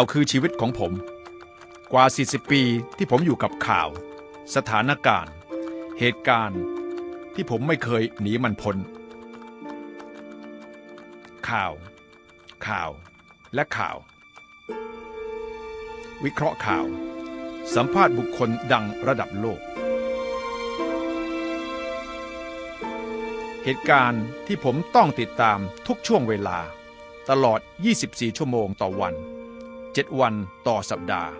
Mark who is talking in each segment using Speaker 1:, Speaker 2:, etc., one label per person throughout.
Speaker 1: ข่าวคือชีวิตของผม กว่า 40 ปีที่ผมอยู่กับข่าว สถานการณ์ เหตุการณ์ที่ผมไม่เคยหนีมันพ้น ข่าว ข่าว และข่าว วิเคราะห์ข่าว สัมภาษณ์บุคคลดังระดับโลก เหตุการณ์ที่ผมต้องติดตามทุกช่วงเวลา ตลอด 24 ชั่วโมงต่อวัน 7 วันต่อสัปดาห์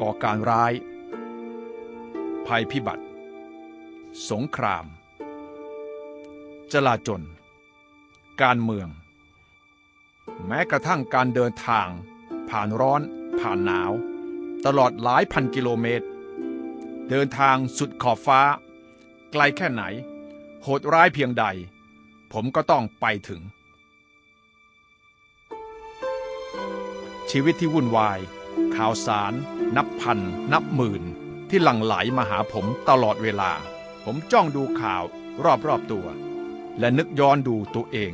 Speaker 1: ก่อการร้าย ภัยพิบัติ สงคราม จลาจล การเมือง แม้กระทั่งการเดินทาง ผ่านร้อน ผ่านหนาว ตลอดหลายพันกิโลเมตร เดินทางสุดขอบฟ้า ไกลแค่ไหน โหดร้ายเพียงใด ผมก็ต้องไปถึง ชีวิตที่วุ่นวาย ข่าวสาร นับพัน นับหมื่น ที่หลั่งไหลมาหาผมตลอดเวลา ผมจ้องดูข่าวรอบๆตัว และนึกย้อนดูตัวเอง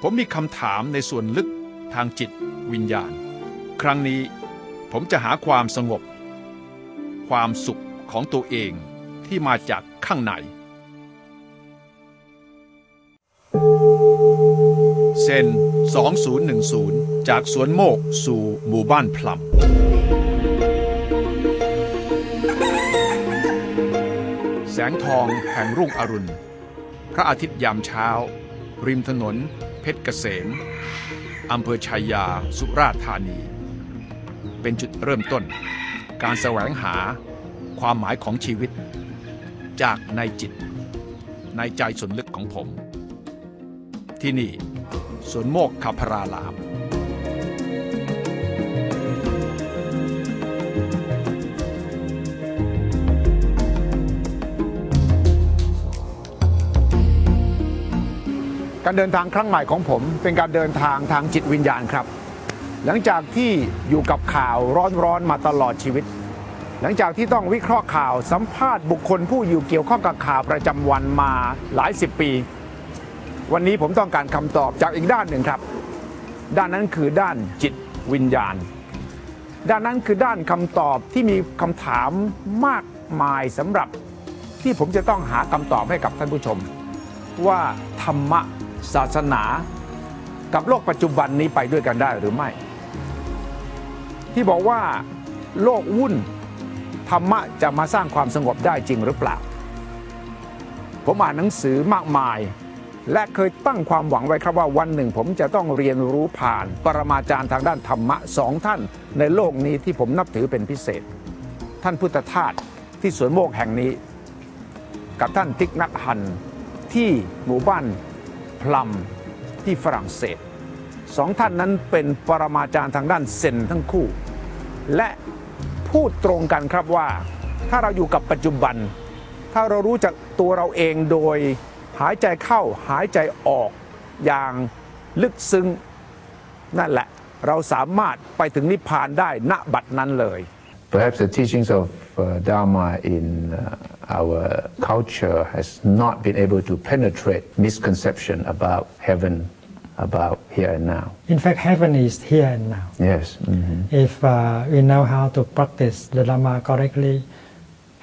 Speaker 1: ผมมีคำถามในส่วนลึกทางจิตวิญญาณ ครั้งนี้ผมจะหาความสงบ ความสุขของตัวเองที่มาจากข้างใน เซน 2010 จากสวนโมกสู่หมู่บ้านพลัมแสงทองแห่งรุ่งอรุณ พระอาทิตย์ยามเช้า ริมถนน เพชรเกษมอำเภอชัยยา สุราษฎร์ธานี เป็นจุดเริ่มต้น การแสวงหาความหมายของชีวิต จากในจิต ในใจส่วนลึกของผม ที่นี่สวนโมกขพราราม
Speaker 2: การเดินทางครั้งใหม่ของผมเป็นการเดินทางทางจิตวิญญาณครับ หลังจากที่อยู่กับข่าวร้อนๆมาตลอดชีวิต หลังจากที่ต้องวิเคราะห์ข่าวสัมภาษณ์บุคคลผู้อยู่เกี่ยวข้องกับข่าวประจำวันมาหลายสิบปี วันนี้ผมต้องการคำตอบจากอีกด้านหนึ่งครับ ด้านนั้นคือด้านจิตวิญญาณ ด้านนั้นคือด้านคำตอบที่มีคำถามมากมายสำหรับที่ผมจะต้องหาคำตอบให้กับท่านผู้ชม ว่าธรรมะศาสนา กับโลกปัจจุบันนี้ไปด้วยกันได้หรือไม่ ที่บอกว่าโลกวุ่นธรรมะจะมาสร้างความสงบได้จริงหรือเปล่า ผมอ่านหนังสือมากมาย และเคยตั้งความหวังไว้ครับว่าวันหนึ่งผมจะต้องเรียนรู้ผ่าน ปรมาจารย์ทางด้านธรรมะสองท่าน ในโลกนี้ที่ผมนับถือเป็นพิเศษ ท่านพุทธทาสที่สวนโมกแห่งนี้ กับท่านทิกนัทฮันที่หมู่บ้านพลัมที่ฝรั่งเศสสองท่านนั้นเป็นปรมาจารย์ทางด้านเซนทั้งคู่ และพูดตรงกันครับว่า ถ้าเราอยู่กับปัจจุบัน ถ้าเรารู้จักตัวเราเองโดย หายใจเข้าหายใจออกอย่างลึกซึ้งนั่นแหละเราสามารถไปถึงนิพพานได้ณบัดนั้นเลย
Speaker 3: Perhaps the teachings of uh, Dharma in uh, our culture has not been able to penetrate misconception about heaven, about here and now.
Speaker 4: In fact, heaven is here and now.
Speaker 3: Yes. mhm.
Speaker 4: If uh, we know how to practice the Dharma correctly,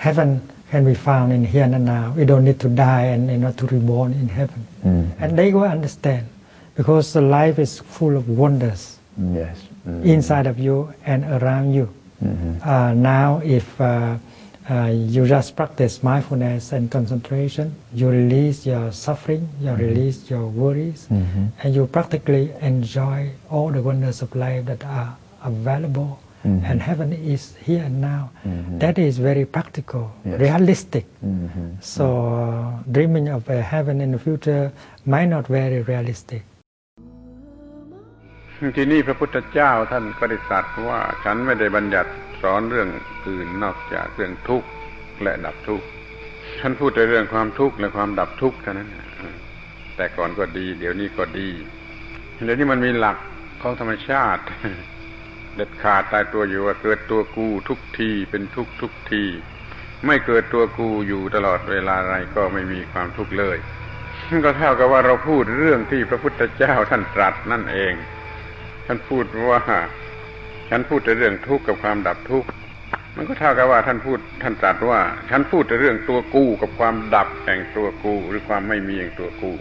Speaker 4: heaven can be found in here and now. We don't need to die and you know, to reborn in heaven. And they will understand because the life is full of wonders
Speaker 3: Yes. mhm.
Speaker 4: inside of you and around you. Uh, now, if uh, uh, you just practice mindfulness and concentration, you release your suffering, you release your worries, and you practically enjoy all the wonders of life that are available. And heaven is here and now. That is very practical,
Speaker 3: Yes.
Speaker 4: realistic. So, uh, dreaming of a heaven in the future might not very realistic.
Speaker 5: ที่นี่พระพุทธเจ้าท่านก็ได้ตรัสว่าฉันไม่ได้บัญญัติสอนเรื่องอื่นนอกจากเรื่องทุกข์และดับทุกข์ฉันพูดแต่เรื่องความทุกข์และความดับทุกข์เท่านั้นน่ะแต่ก่อนก็ดี เดี๋ยวนี้ก็ดี เดี๋ยวนี้มันมีหลักของธรรมชาติ เด็ดขาดตายตัวอยู่ว่าเกิดตัวกูทุกทีเป็นทุกทุกที ไม่เกิดตัวกูอยู่ตลอดเวลาอะไรก็ไม่มีความทุกข์เลยก็เท่ากับว่าเราพูดเรื่องที่พระพุทธเจ้าท่านตรัสนั่นเอง ท่านพูดว่าฉันพูดแต่เรื่องทุกข์กับความดับทุกข์มันก็เท่ากับว่าท่านพูดท่านตรัสว่า ฉันพูดแต่เรื่องตัวกูกับความดับแห่งตัวกูหรือความไม่มีแห่งตัวกู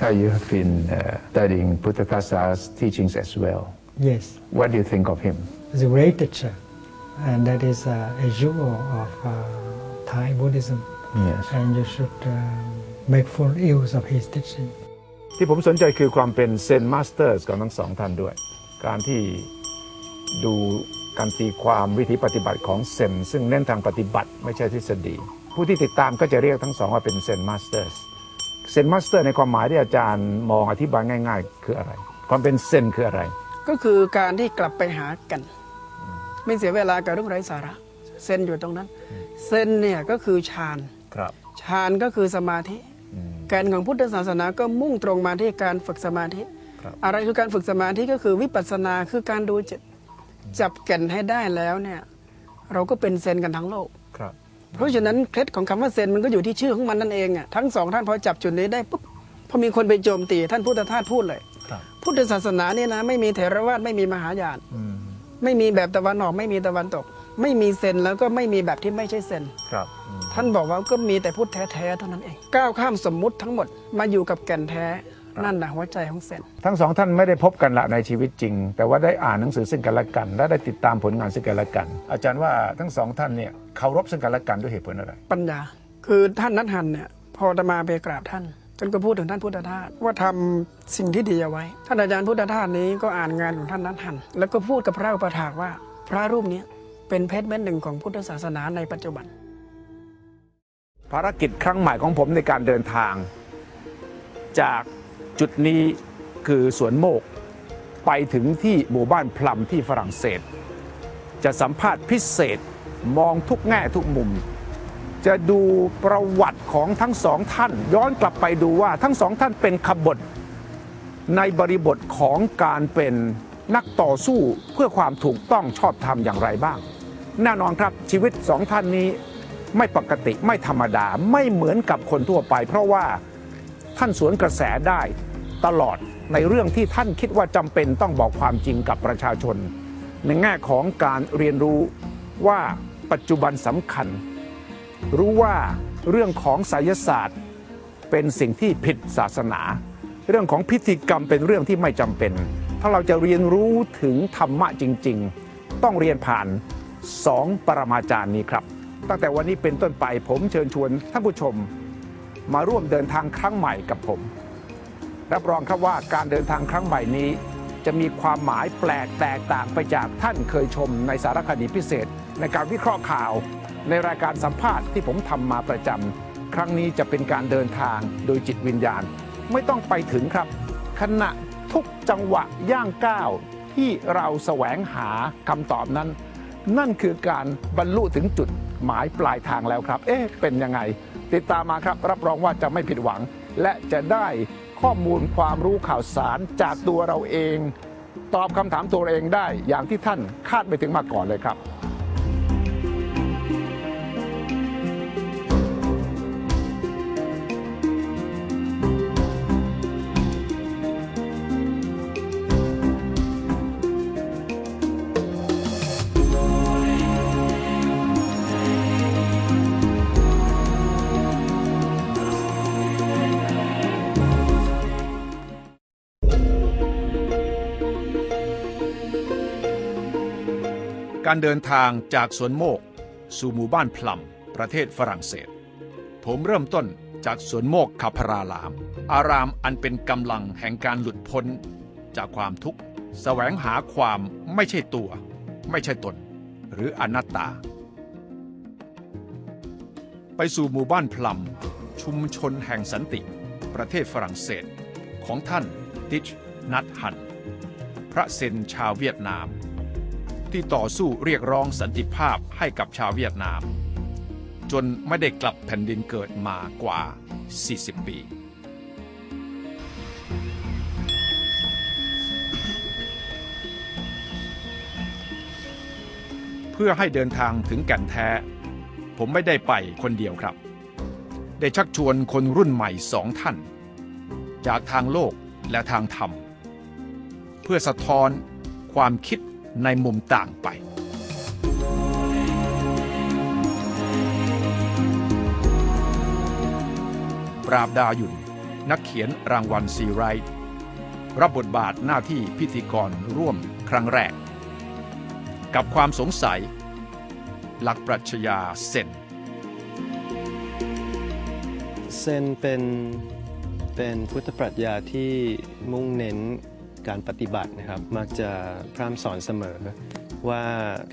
Speaker 3: That you have been uh, studying Buddhakasa's teachings as well.
Speaker 4: Yes,
Speaker 3: What do you think of him?
Speaker 4: he's a great teacher, and that is uh, a jewel of uh, Thai Buddhism,
Speaker 3: Yes.
Speaker 4: and you should uh, make full use of his teaching.
Speaker 2: ที่ผมสนใจคือความเป็นเซนมาสเตอร์ของทั้งสองท่านด้วย การที่ดูการตีความวิธีปฏิบัติของเซนซึ่งเน้นทางปฏิบัติไม่ใช่ทฤษฎี ผู้ที่ติดตามก็จะเรียกทั้งสองว่าเป็นเซนมาสเตอร์เซนมาสเตอร์ในความหมายที่อาจารย์มองอธิบายง่าย ๆ คืออะไร ความเป็นเซนคืออะไร
Speaker 6: ก็คือการที่กลับไปหากัน ไม่เสียเวลากับเรื่องไร้สาระเซนอยู่ตรงนั้นเซนเนี่ยก็คือฌาน
Speaker 2: ครับ
Speaker 6: ฌานก็คือสมาธิแกนของพุทธศาสนาก็มุ่งตรงมาที่การฝึกสมาธิ
Speaker 2: ครับ
Speaker 6: อะไรคือการฝึกสมาธิก็คือวิปัสสนาคือการดูจิตจับแก่นให้ได้แล้วเนี่ย เราก็เป็นเซนกันทั้งโลก
Speaker 2: ครับ
Speaker 6: เพราะฉะนั้นเคล็ดของคำว่าเซนมันก็อยู่ที่ชื่อของมันนั่นเองอะทั้งสองท่านพอจับจุดนี้ได้ปุ๊บพอมีคนไปโจมตีท่านพุทธทาสพูดเลย
Speaker 2: ครับ
Speaker 6: พุทธศาสนาเนี่ยนะไม่มีเถรวาทไม่มีมหายานไม่มีแบบตะวันออกไม่มีตะวันตก ไม่มีเซนแล้วก็ไม่มีแบบที่ไม่ใช่เซน
Speaker 2: ครับ
Speaker 6: ท่านบอกว่าก็มีแต่พุทธแท้ๆเท่านั้นเองก้าวข้ามสมมุติทั้งหมดมาอยู่กับแก่นแท้นั่นนะหัวใจของเซน
Speaker 2: ทั้งสองท่านไม่ได้พบกันละในชีวิตจริง แต่ว่าได้อ่านหนังสือซึ่งกันและกัน และได้ติดตามผลงานซึ่งกันและกัน อาจารย์ว่าทั้งสองท่านเนี่ยเคารพซึ่งกันและกันด้วยเหตุผลอะไร
Speaker 6: ปัญญา คือท่านนัทหันเนี่ยพอจะมาไปกราบท่าน ท่านก็พูดถึงท่านพุทธทาสว่าทำสิ่งที่ดีเอาไว้ ท่านอาจารย์พุทธทาสนี้ก็อ่านงานของท่านนัทหัน แล้วก็พูดกับพระอุปถากว่า พระรูปนี้เป็นเพชรเม็ดหนึ่งของพุทธศาสนาในปัจจุบัน
Speaker 2: ภารกิจครั้งใหม่ของผมในการเดินทาง จากจุดนี้คือสวนโมก ไปถึงที่หมู่บ้านพลัมที่ฝรั่งเศส จะสัมภาษณ์พิเศษมองทุกแง่ทุกมุม จะดูประวัติของทั้งสองท่าน ย้อนกลับไปดูว่าทั้งสองท่านเป็นขบฏในบริบทของการเป็นนักต่อสู้เพื่อความถูกต้องชอบธรรมอย่างไรบ้าง แน่นอนครับชีวิตสองท่านนี้ไม่ปกติไม่ธรรมดาไม่เหมือนกับคนทั่วไป เพราะว่าท่านสวนกระแสได้ตลอดในเรื่องที่ท่านคิดว่าจำเป็นต้องบอกความจริงกับประชาชน ในแง่ของการเรียนรู้ว่าปัจจุบันสำคัญ รู้ว่าเรื่องของไสยศาสตร์เป็นสิ่งที่ผิดศาสนา เรื่องของพิธีกรรมเป็นเรื่องที่ไม่จำเป็น ถ้าเราจะเรียนรู้ถึงธรรมะจริง ๆ ต้องเรียนผ่านสองปรมาจารย์นี้ครับ ตั้งแต่วันนี้เป็นต้นไปผมเชิญชวนท่านผู้ชม มาร่วมเดินทางครั้งใหม่กับผม รับรองครับว่าการเดินทางครั้งใหม่นี้ จะมีความหมายแปลกแตกต่างไปจากท่านเคยชมในสารคดีพิเศษ ในการวิเคราะห์ข่าว ในรายการสัมภาษณ์ที่ผมทำมาประจำครั้งนี้จะเป็นการเดินทางโดยจิตวิญญาณ ไม่ต้องไปถึงครับ ขณะทุกจังหวะย่างก้าวที่เราแสวงหาคำตอบนั้น นั่นคือการบรรลุถึงจุดหมายปลายทางแล้วครับ เอ๊ะ เป็นยังไง ติดตามมาครับ รับรองว่าจะไม่ผิดหวัง และจะได้ข้อมูลความรู้ข่าวสารจากตัวเราเอง ตอบคำถามตัวเองได้อย่างที่ท่านคาดไม่ถึงมาก่อนเลยครับ
Speaker 1: การเดินทางจากสวนโมก สู่หมู่บ้านพลัม ประเทศฝรั่งเศส ผมเริ่มต้นจากสวนโมกคาพาราราม อารามอันเป็นกำลังแห่งการหลุดพ้น จากความทุกข์แสวงหาความไม่ใช่ตัว ไม่ใช่ตน หรืออนัตตา ไปสู่หมู่บ้านพลัม ชุมชนแห่งสันติ ประเทศฝรั่งเศส ของท่านดิชนัทฮัน พระเซนชาวเวียดนาม ที่ต่อสู้เรียกร้องสันติภาพให้กับชาวเวียดนาม จนไม่ได้กลับแผ่นดินเกิดมากว่า 40 ปี เพื่อให้เดินทางถึงแก่นแท้ ผมไม่ได้ไปคนเดียวครับ ได้ชักชวนคนรุ่นใหม่สองท่าน จากทางโลกและทางธรรม เพื่อสะท้อนความคิด ในมุมต่างไป ปราบดาวหยุนนักเขียนรางวัลซีไรท์รับบทบาทหน้าที่พิธีกรร่วมครั้งแรก กับความสงสัย หลักปรัชญาเซน
Speaker 7: เซนเป็นเป็นพุทธปรัชญาที่มุ่งเน้น การปฏิบัตินะครับ มักจะพร่ำสอนเสมอ ว่า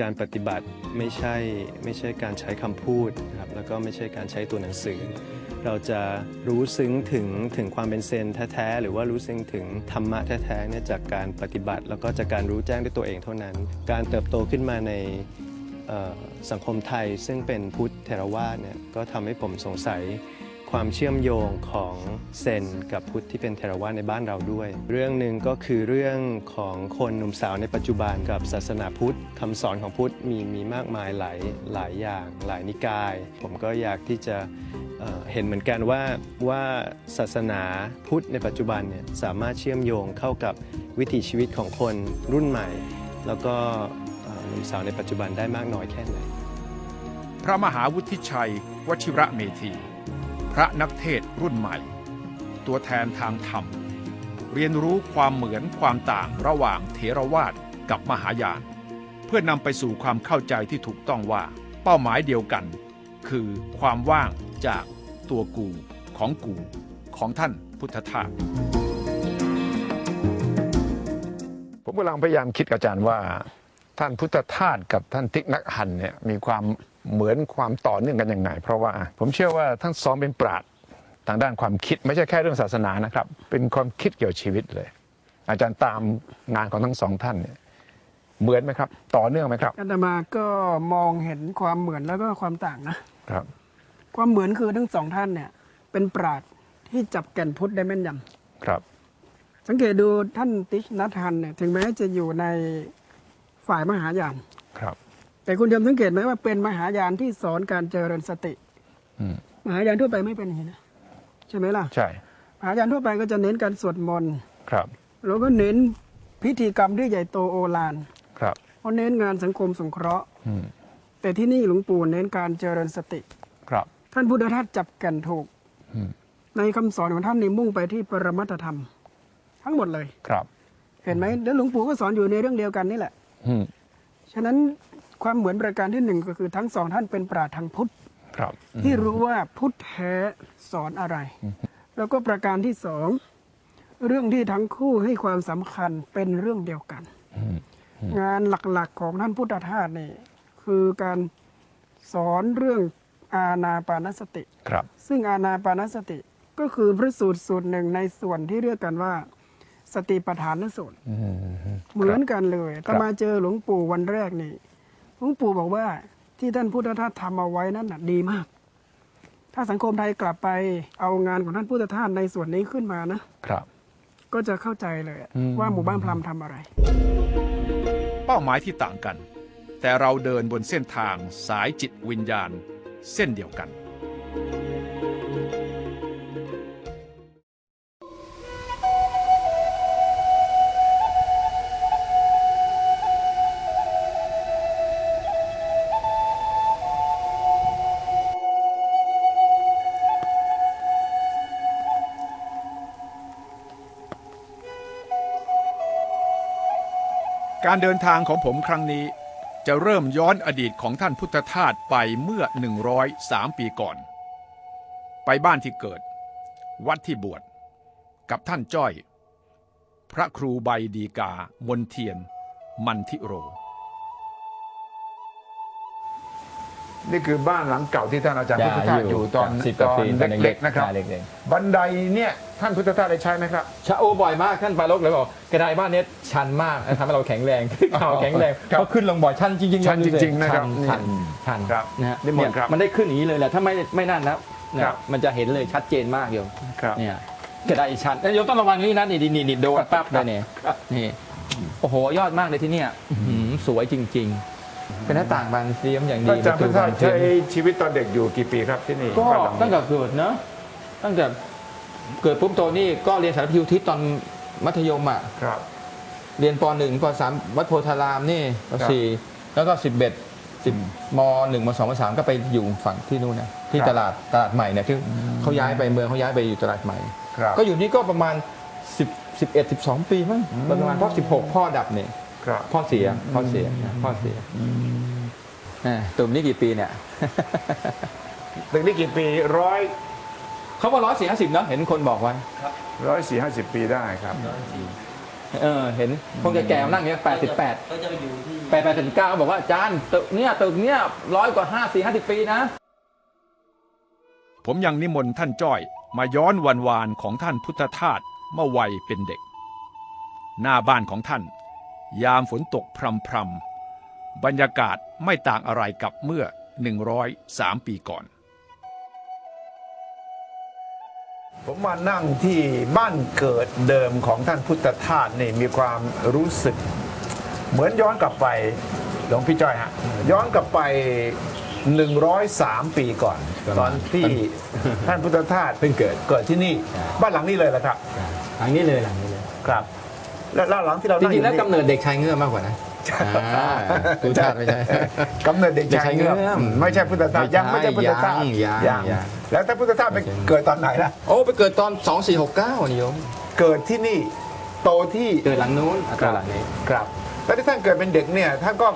Speaker 7: การปฏิบัติไม่ใช่ไม่ใช่การใช้คำพูดนะครับแล้วก็ไม่ใช่การใช้ตัวหนังสือ เราจะรู้ซึ้งถึงถึงความเป็นเซนแท้ๆหรือว่ารู้ซึ้งถึงธรรมะแท้ๆเนี่ยจากการปฏิบัติ แล้วก็จากการรู้แจ้งด้วยตัวเองเท่านั้น การเติบโตขึ้นมาในสังคมไทยซึ่งเป็นพุทธเทรวาสเนี่ยก็ทำให้ผมสงสัย ความเชื่อมโยงของเซนกับพุทธที่เป็นเทรวาในบ้านเราด้วย เรื่องหนึ่งก็คือเรื่องของคนหนุ่มสาวในปัจจุบันกับศาสนาพุทธคำสอนของพุทธมีมีมากมายหลายหลายอย่างหลายนิกาย ผมก็อยากที่จะเเห็นเหมือนกันว่าว่าศาสนาพุทธในปัจจุบันเนี่ยสามารถเชื่อมโยงเข้ากับวิถีชีวิตของคนรุ่นใหม่ แล้วก็หนุ่มสาวในปัจจุบันได้มากน้อยแค่ไหน
Speaker 1: พระมหาวุฒิชัย วชิระเมธี พระนักเทศรุ่นใหม่ ตัวแทนทางธรรม เรียนรู้ความเหมือนความต่างระหว่างเถรวาทกับมหายาน เพื่อนำไปสู่ความเข้าใจที่ถูกต้องว่าเป้าหมายเดียวกัน คือความว่างจากตัวกูของกูของท่านพุทธทาส
Speaker 2: ผมกำลังพยายามคิดกับอาจารย์ว่า ท่านพุทธทาสกับท่านติ๊กนักหันเนี่ยมีความ เหมือนความต่อเนื่องกันยังไง เพราะว่าผมเชื่อว่าทั้งสองเป็นปราดทางด้านความคิดไม่ใช่แค่เรื่องศาสนานะครับ เป็นความคิดเกี่ยวกับชีวิตเลย อาจารย์ตามงานของทั้งสองท่านเนี่ยเหมือนไหมครับ ต่อเนื่องไหมครับ
Speaker 6: อาตมาก็มองเห็นความเหมือนแล้วก็ความต่างนะ
Speaker 2: ครับ
Speaker 6: ความเหมือนคือทั้งสองท่านเนี่ย เป็นปราดที่จับแก่นพุทธได้แม่นยำ
Speaker 2: ครับ
Speaker 6: สังเกตดูท่านติชนัทฮันเนี่ยถึงแม้จะอยู่ในฝ่ายมหายาน
Speaker 2: ครับ
Speaker 6: แต่คุณยมสังเกตไหมว่าเป็นมหายานที่สอนการเจริญสติ
Speaker 2: อืม
Speaker 6: มหายานทั่วไปไม่เป็นอย่างนี้นะใช่ไหมล่ะ
Speaker 2: ใช่
Speaker 6: มหายานทั่วไปก็จะเน้นการสวดมนต์
Speaker 2: ครับ
Speaker 6: แล้วก็เน้นพิธีกรรมที่ใหญ่โตโอฬาร
Speaker 2: ครับ
Speaker 6: เพราะเน้นงานสังคมสงเคราะห์
Speaker 2: อืม
Speaker 6: แต่ที่นี่หลวงปู่เน้นการเจริญสติ
Speaker 2: ครับ
Speaker 6: ท่านพุทธทาสจับแก่นถูก
Speaker 2: อืม
Speaker 6: ในคำสอนของท่านนี่มุ่งไปที่ปรมัตถธรรม ทั้งหมดเลย
Speaker 2: ครับ
Speaker 6: เห็นไหมแล้วหลวงปู่ก็สอนอยู่ในเรื่องเดียวกันนี่แหละ
Speaker 2: อืม
Speaker 6: ฉะนั้น ความเหมือนประการที่หนึ่งก็คือทั้งสองท่านเป็นปราชญ์ทางพุทธ
Speaker 2: ครับ
Speaker 6: ที่รู้ว่าพุทธแท้สอนอะไร แล้วก็ประการที่สองเรื่องที่ทั้งคู่ให้ความสำคัญเป็นเรื่องเดียวกัน งานหลักๆของท่านพุทธทาสนี่คือการสอนเรื่องอาณาปานสติ
Speaker 2: ครับ
Speaker 6: ซึ่งอาณาปานสติก็คือพระสูตรสูตรหนึ่งในส่วนที่เรียกกันว่า สติปัฏฐานสูตร
Speaker 2: อืม
Speaker 6: เหมือนกันเลย
Speaker 2: ครั
Speaker 6: ถ้า
Speaker 2: บ
Speaker 6: มาเจอหลวงปู่วันแรกนี่ หลวงปู่บอกว่าที่ท่านพุทธทาสทำเอาไว้นั่นน่ะดีมาก ถ้าสังคมไทยกลับไปเอางานของท่านพุทธทาสในส่วนนี้ขึ้นมานะ
Speaker 2: ครับ
Speaker 6: ก็จะเข้าใจเลย
Speaker 2: อืม
Speaker 6: ว่าหมู่บ้านพราหมณ์ทำอะไร
Speaker 1: เป้าหมายที่ต่างกัน แต่เราเดินบนเส้นทางสายจิตวิญญาณ เส้นเดียวกัน การเดินทางของผมครั้งนี้ จะเริ่มย้อนอดีตของท่านพุทธทาสไปเมื่อ 103 ปีก่อน ไปบ้านที่เกิด วัดที่บวช กับท่านจ้อย พระครูใบดีกามนเทียน มันทิโร
Speaker 2: นี่คือบ้านหลังเก่าที่ท่านอาจารย์พุทธทาสอยู่ตอน
Speaker 8: สิบ
Speaker 2: ต
Speaker 8: กว่า
Speaker 2: อน
Speaker 8: ปีตอน
Speaker 2: เล็
Speaker 8: เด็
Speaker 2: ก
Speaker 8: ก
Speaker 2: ๆนะครับ
Speaker 8: เล็ก
Speaker 2: บันไดเนี่ยท่านพุทธทาสได้ใช้ไหมครับ
Speaker 8: ๆชะโอบ่อยมากท่านปาลกเลยบอกกระไดบ้านเนี้ยชันมากทำให้เราแข็งแรงเข่าแข็งแรง
Speaker 2: ครับ
Speaker 8: เพราะขึ้นลงบ่อยชันจริงๆ
Speaker 2: ชัน
Speaker 8: ดูสิ
Speaker 2: จริงๆนะครับ
Speaker 8: ชัน
Speaker 2: นี่
Speaker 8: ชัน
Speaker 2: ครับ
Speaker 8: นะฮะ
Speaker 2: นิมนต์ครับ
Speaker 8: เยมันได้ขึ้นอย่างนี้เลยแหละถ้าไม่ไม่นั่นนะเนี่ย
Speaker 2: ครับ
Speaker 8: มันจะเห็นเลยชัดเจนมากโยม
Speaker 2: ครับ
Speaker 8: เนี่ยกระไดชันแล้วโยมต้องระวังนี่นะนี่นี่นี่โดนปั๊บเลยเนี่ยนี่โอ้โหยอดมากเลยที่เนี่ยอื้อหือสวยจริง ๆ เป็นหน้าต่างบานเสียมอย่างดี
Speaker 2: อาจารย์พุทธทาส
Speaker 8: ประตูบานเสีย
Speaker 2: ใช้
Speaker 8: ม
Speaker 2: ชีวิตตอนเด็กอยู่กี่ปีครับที่นี่
Speaker 8: ก็
Speaker 2: บ้านหลัง
Speaker 8: ตั้ง
Speaker 2: นี้
Speaker 8: แต่เกิดเนอะตั้งแต่เกิดปุ๊บโตนี่ก็เรียนสารพิวทิศตอนมัธยมอะ
Speaker 2: ครับ
Speaker 8: เรียนปหนึ่งปสามวัดโพธารามนี่ปสี่แล้วก็สิบเอ็ดสิบมหนึ่งมสองมสามก็ไปอยู่ฝั่งที่นู่นนะที่
Speaker 2: ครับ
Speaker 8: ตลาดตลาดใหม่เนี่ยที่เขาย้ายไปเมืองเขาย้ายไปอยู่ตลาดใหม่
Speaker 2: ครับ
Speaker 8: ก็อยู่นี่ก็ประมาณสิบสิบเอ็ดสิบสองปีมั้งประมาณเพราะสิบหกพ่อดับเนี่ย
Speaker 2: ครับ
Speaker 8: พ่อเสียพ่อเสียนะพ่อเสียอ่าตุ่มนี่กี่ปีเนี่ย
Speaker 2: ตึกนี้กี่ปีร้อย
Speaker 8: เขาบอกร้อยสี่ห้าสิบเนาะเห็นคนบอกไว้
Speaker 2: ร้อยสี่ห้าสิบปีได้ครับ
Speaker 8: เออเห็นคงจะแก่ๆนั่งเนี่ยแปดสิบแปด
Speaker 9: ก็จะไปอยู่ที่
Speaker 8: แปดแปดสิบเก้าบอกว่าอาจารย์ตึกเนี่ยตึกเนี่ยร้อยกว่าห้าสี่ห้าสิบปีนะ
Speaker 1: ผมยังนิมนต์ท่านจ้อย มาย้อนวันวานของท่านพุทธทาสเมื่อวัยเป็นเด็ก หน้าบ้านของท่าน ยามฝนตกพรำพรำๆบรรยากาศไม่ต่างอะไรกับเมื่อ 103 ปีก่อน
Speaker 2: ผมมานั่งที่บ้านเกิดเดิมของท่านพุทธทาสนี่มีความรู้สึก เหมือนย้อนกลับไปหลวงพี่จ้อยฮะย้อนกลับไป 103 ปีก่อน ตอนที่ท่านพุทธทาส
Speaker 8: เพิ่งเกิด
Speaker 2: เกิดที่นี่ บ้านหลังนี้เลยแหละครับ
Speaker 8: หลังนี้เลยหลังนี้เลย
Speaker 2: ครับ และแล้วหลังที่เรา
Speaker 8: จ
Speaker 2: นั่งอ
Speaker 8: ริงๆ
Speaker 2: ยู่
Speaker 8: แล้ว
Speaker 2: นี่
Speaker 8: กำเนิดเด็กชายเงือกมากกว่านะอ่าพุทธทาสไม่ใช่
Speaker 2: กำเนิดเด็กชายเงือก
Speaker 8: เด็กชายเงือก
Speaker 2: ไม่ใช่พุทธทาสยังไม่ใช่พุทธทาส
Speaker 8: ยังยังยัง
Speaker 2: แล้วถ้าพุทธทาสไปเกิดตอนไหนล่ะ
Speaker 8: โอ้ไปเกิดตอน 2469นิยม
Speaker 2: เกิดที่นี่โตที่
Speaker 8: เกิดหลังนู้นเกิดหลังนี้
Speaker 2: ครับ แล้วที่ท่านเกิดเป็นเด็กเนี่ยท่านก็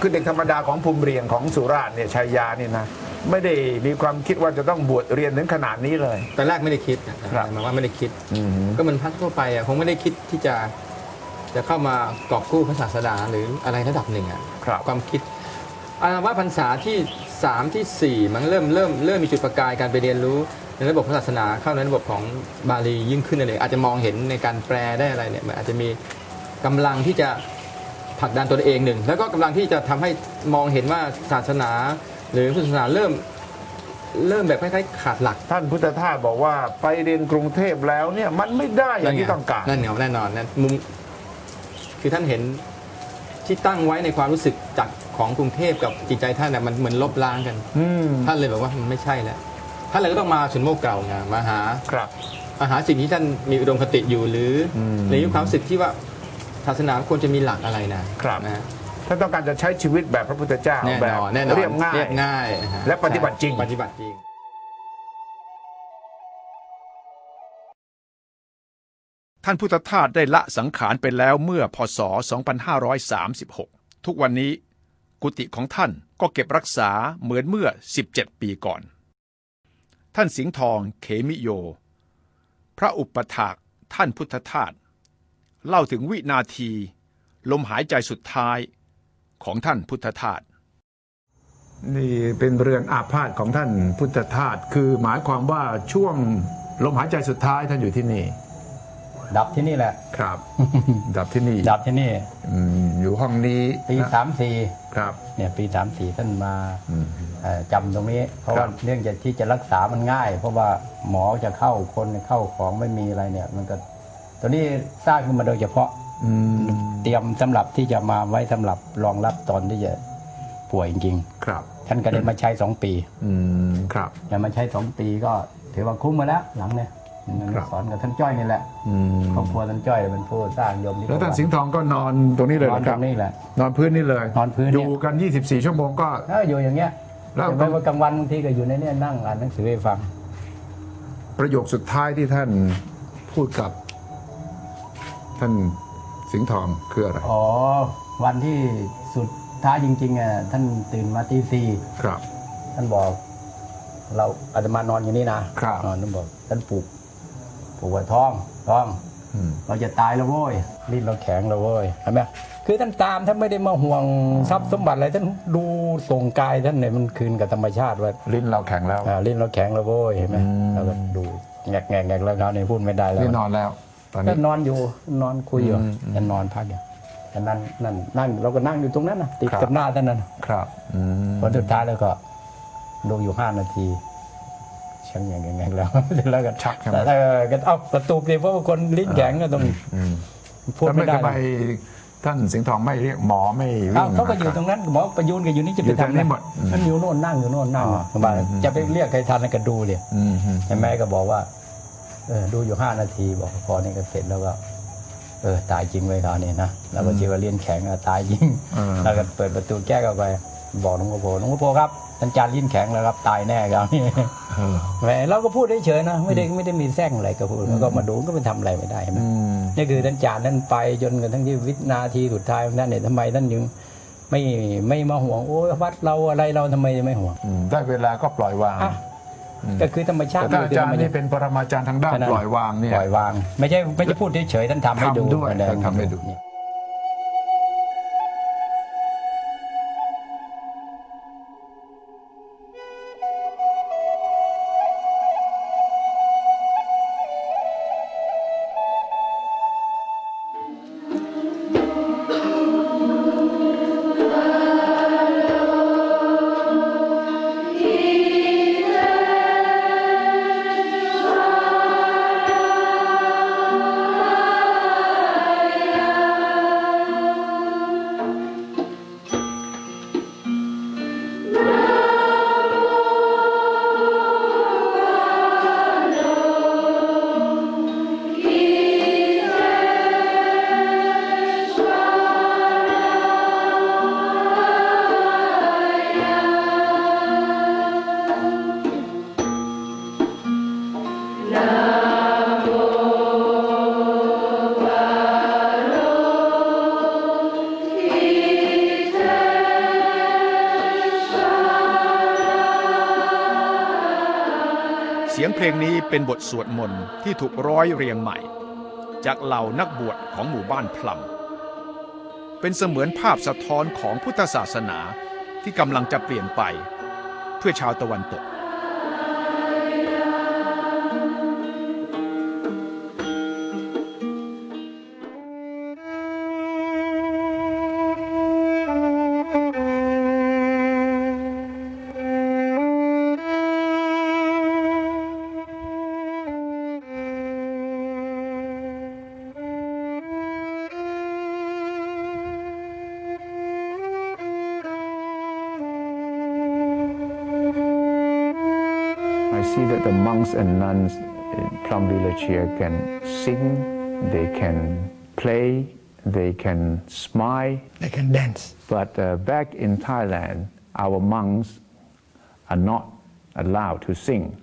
Speaker 2: คือเด็กธรรมดาของภูมิเรียงของสุราษฎร์เนี่ยชัยยานี่นะไม่ได้มีความคิดว่าจะต้องบวชเรียนถึงขนาดนี้เลย
Speaker 8: ตอนแรกไม่ได้คิดนะครับหมายว่าไม่ได้คิด ก็เหมันพักทั่วไปอะคงไม่ได้คิดที่จะ จะเข้ามากอบกู้พระศาสดาหรืออะไรระดับหนึ่งอะ
Speaker 2: ครับ
Speaker 8: ความคิดอาว่าพรรษาที่สามที่สี่มันเริ่มเริ่มเริ่มมีจุดประกายการไปเรียนรู้ในระบบพระศาสนาเข้าในระบบของบาลียิ่งขึ้นเลยอาจจะมองเห็นในการแปลได้อะไรเนี่ยมันอาจจะมีกำลังที่จะผลักดันตัวเองหนึ่ง แล้วก็กำลังที่จะทำให้มองเห็นว่าศาสนา หรือพุทธศาสนาเริ่มเริ่มแบบคล้ายๆขาดหลัก
Speaker 2: ท่านพุทธทาสบอกว่าไปเรียนกรุงเทพแล้วเนี่ยมันไม่ได้อย่างที่ต้องการ
Speaker 8: นั่นเหนียวแน่นอนนั่นมุม คือท่านเห็นที่ตั้งไว้ในความรู้สึกจากของกรุงเทพกับจิตใจท่านน่ะมันเหมือนลบล้างกัน
Speaker 2: อืม
Speaker 8: ท่านเลยบอกว่ามันไม่ใช่แล้วท่านเลยก็ต้องมาสุนโมกเก่าไงมาหา
Speaker 2: ครับ
Speaker 8: มาหาสิ่งที่ท่านมีอุดมคติอยู่หรืออ
Speaker 2: ม
Speaker 8: หรือมีความรู้สึกที่ว่าศาสนาควรจะมีหลักอะไรนะครับ นะ
Speaker 2: ท่านต้องการจะใช้ชีวิตแบบพระพุทธเจ้า
Speaker 8: แน่
Speaker 2: แบ
Speaker 8: น
Speaker 2: บ
Speaker 8: อนแน่นอน
Speaker 2: เรียบง่าย
Speaker 8: เรียบง่ายนฮ
Speaker 2: และปฏิบัติจริง
Speaker 8: ปฏิบัติจริง
Speaker 1: ท่านพุทธทาสได้ละสังขารไปแล้วเมื่อพศ 2536 ทุกวันนี้กุฏิของท่านก็เก็บรักษาเหมือนเมื่อ 17 ปีก่อน ท่านสิงห์ทองเขมิโย พระอุปถากท่านพุทธทาสเล่าถึงวินาที ลมหายใจสุดท้ายของท่านพุทธทาส
Speaker 2: นี่เป็นเรือนอาพาธของท่านพุทธทาสคือหมายความว่าช่วงลมหายใจสุดท้ายท่านอยู่ที่นี่
Speaker 10: ดับที่นี่แหละ
Speaker 2: ครับ ดับที่นี่
Speaker 10: ดับที่นี่
Speaker 2: อืมอยู่ห้องนี้
Speaker 10: ปี
Speaker 2: นะ
Speaker 10: สามสี่
Speaker 2: ครับ
Speaker 10: เนี่ยปีสามสี่ท่านมา
Speaker 2: อืม
Speaker 10: เอ่อจำตรงนี้ เพราะ
Speaker 2: ครั
Speaker 10: ว่า
Speaker 2: บ
Speaker 10: เรื่องจะที่จะรักษามันง่าย เพราะว่าหมอจะเข้าคนเข้าของไม่มีอะไรเนี่ย มันก็ตัวนี้สร้างขึ้นมาโดยเฉพาะ
Speaker 2: อืม
Speaker 10: เตรียมสำหรับที่จะมาไว้สำหรับรองรับตอนที่จะป่วยจริง
Speaker 2: ครับ
Speaker 10: ๆท่านก็ได้มาใช้สองปี
Speaker 2: อืม ครับ
Speaker 10: อย่ามาใช้สองปีก็ถือว่าคุ้มมาแล้วหลังเนี่ย
Speaker 2: ครับ
Speaker 10: สอนกับท่านจ้อยนี่แหละ
Speaker 2: อืม
Speaker 10: ครอบครัวท่านจ้อยเป็นผู้สร้างโยมที่
Speaker 2: แล้วท่านสิงห์ทองก็นอนตรงนี้เลย
Speaker 10: น
Speaker 2: เห
Speaker 10: อ
Speaker 2: ร
Speaker 10: น
Speaker 2: อ
Speaker 10: ต
Speaker 2: ค
Speaker 10: ร
Speaker 2: รับ
Speaker 10: งนี้แหละ
Speaker 2: นอนพื้นนี่เลย
Speaker 10: นอนพื้นเนี่ย
Speaker 2: อยู่กัน 24 ชั่วโมงก็
Speaker 10: เอออยู่อย่างเงี้ย
Speaker 2: แล้ว
Speaker 10: เห็นไหมว่ากลางวันบางทีก็อยู่ในเนี่ยนั่งอ่านหนังสือให้ฟัง
Speaker 2: ประโยคสุดท้ายที่ท่านพูดกับ ท่านสิงห์ทองคืออะไร
Speaker 10: อ๋อวันที่สุดท้ายจริงๆอะท่านตื่นมาตีสี่
Speaker 2: ครับ
Speaker 10: ท่านบอก เราอาตมานอนอยู่นี่นะครับนอนท่านบอกท่านปลูก ปลูกว่าท้องท้อง
Speaker 2: อืม
Speaker 10: เราจะตายแล้วโว้ยลิ้นเราแข็งแล้วโว้ยเห็นไหมคือท่านตามท่านไม่ได้มาห่วงทรัพย์สมบัติอะไรท่านดูส่งกายท่านเนี่ยมันคืนกับธรรมชาติว่า
Speaker 2: ลิ้นเราแข็งแล้ว
Speaker 10: อ่าลิ้นเราแข็งแล้วโว้ยเห็นไหม
Speaker 2: อืม
Speaker 10: แล้วก็ดูแงกแงกแงกแล้วเขาเนี่ยพูดไม่ได้แล้ว
Speaker 2: นี่นอนแล้ว ตอน
Speaker 10: ก็
Speaker 2: นี้
Speaker 10: นอนอยู่นอนคุยอยู่
Speaker 2: อืมอืม
Speaker 10: จะนอนพักอยู่แต่นั่งนั่นนั่งเราก็นั่งอยู่ตรงนั้นนะติด
Speaker 2: ครับ
Speaker 10: กับหน้าท่านนั่น
Speaker 2: ครับอืม
Speaker 10: พอสุดท้ายแล้วก็ดูอยู่ห้านาที ชักอย่างไงแล้วแล้วก็
Speaker 2: ชักใช่ไหม
Speaker 10: แต่เออก็เอาประตูดิเพราะว่าคนลิ้นแข็งก็ต้อง
Speaker 2: อืม
Speaker 10: พูด
Speaker 2: แล้ว
Speaker 10: ไม่ได้
Speaker 2: ทำไมท่านสิงห์ทองไม่เรียกหมอไม่วิ่
Speaker 10: อ้าว
Speaker 2: ง
Speaker 10: เขาก็อยู่ตรงนั้นหมอประยูนก็อยู่นี่จะไป
Speaker 2: อยู่ตรง
Speaker 10: ทำ
Speaker 2: นี้
Speaker 10: อะไร
Speaker 2: หมดอืม
Speaker 10: มันอยู่โน่นนั่งอยู่โน่นนั่ง
Speaker 2: อ๋อ
Speaker 10: สบาย
Speaker 2: อืม
Speaker 10: จะไปเรียกใครทันก็ดูเลย
Speaker 2: อืมอืม
Speaker 10: แม่ก็บอกว่าเออดูอยู่ห้านาทีบอกพอนี่ก็เสร็จแล้วก็เออตายจริงเว้ยคราวนี้นะเราก็คิดว่าเลียนแข็งอะตายจริง
Speaker 2: อ่า
Speaker 10: เราก็เปิดประตูแก้เข้าไปบอกหลวงพ่อโพหลวงพ่อโพครับ ท่านจานลิ้นแข็งแล้วครับตายแน่ครับนี่
Speaker 2: เออ
Speaker 10: แหมเราก็พูดเฉยๆนะไม่ได้ไม่ได้มีแซงอะไรก็พูดแล้วก็มาดูก็ไปทำอะไรไม่ได้ใช่ไหม
Speaker 2: อืม
Speaker 10: นี่คือท่านจานท่านไปจนกระทั่งที่วินาทีสุดท้ายของท่านเนี่ยทำไมท่านยังไม่ไม่มาห่วงโอ้ยวัดเราอะไรเราทำไมจะไม่ห่วง
Speaker 2: อืมได้เวลาก็ปล่อยวาง
Speaker 10: อะก็คือธรรมชาติ
Speaker 2: แต่ท่านอาจารย์
Speaker 10: มั
Speaker 2: นี่เป็นปรมาจารย์ทางด้านปล่อยวางเนี่ย
Speaker 10: ปล่อยวาง ไม่ใช่ไม่ใช่พูดเฉยๆท่านทำให้ดู
Speaker 2: ทำด้วย
Speaker 10: แสง
Speaker 2: ท่านทำให้ดู
Speaker 10: เป็
Speaker 1: นบทสวดมนต์ที่ถูกร้อยเรียงใหม่ จากเหล่านักบวชของหมู่บ้านพลัมเป็นเสมือนภาพสะท้อนของพุทธศาสนาที่กำลังจะเปลี่ยนไปเพื่อชาวตะวันตก
Speaker 3: monks and nuns in Plum Village here can sing, they can play, they can smile.
Speaker 4: They can dance.
Speaker 3: But uh, back in Thailand, our monks are not allowed to sing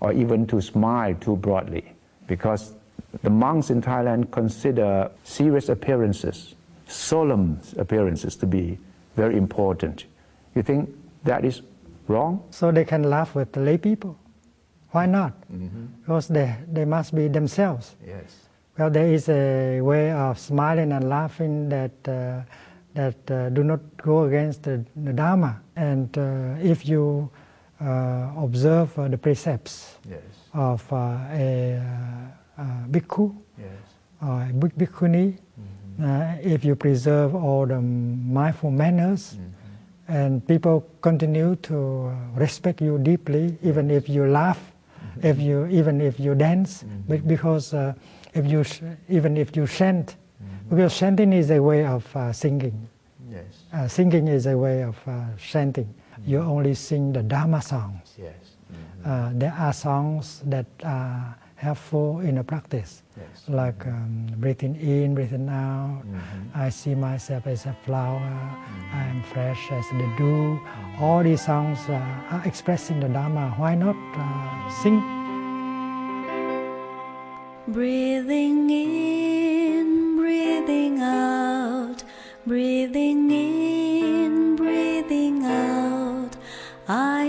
Speaker 3: or even to smile too broadly because the monks in Thailand consider serious appearances, solemn appearances to be very important. You think that is wrong?
Speaker 4: So they can laugh with the lay people. Why not? Because they, they must be themselves.
Speaker 3: Yes.
Speaker 4: Well, there is a way of smiling and laughing that uh, that uh, do not go against the, the Dharma. And uh, if you uh, observe uh, the precepts
Speaker 3: Yes.
Speaker 4: of uh, a, uh, uh, bhikkhu
Speaker 3: Yes.
Speaker 4: or a bhik- bhikkhuni, uh, if you preserve all the mindful manners, and people continue to respect you deeply, even if you laugh, if you even if you dance, be- because uh, if you sh- even if you chant, because chanting is a way of uh, singing.
Speaker 3: Yes.
Speaker 4: Uh, singing is a way of uh, chanting. You only sing the Dharma songs.
Speaker 3: Yes.
Speaker 4: Uh, there are songs that are helpful in the practice,
Speaker 3: yes.
Speaker 4: like mm-hmm. um, breathing in, breathing out. Mm-hmm. I see myself as a flower. Mm-hmm. I am fresh as the dew. Mm-hmm. All these sounds uh, are expressing the Dharma. Why not uh, sing?
Speaker 9: Breathing in, breathing out, breathing in, breathing out. I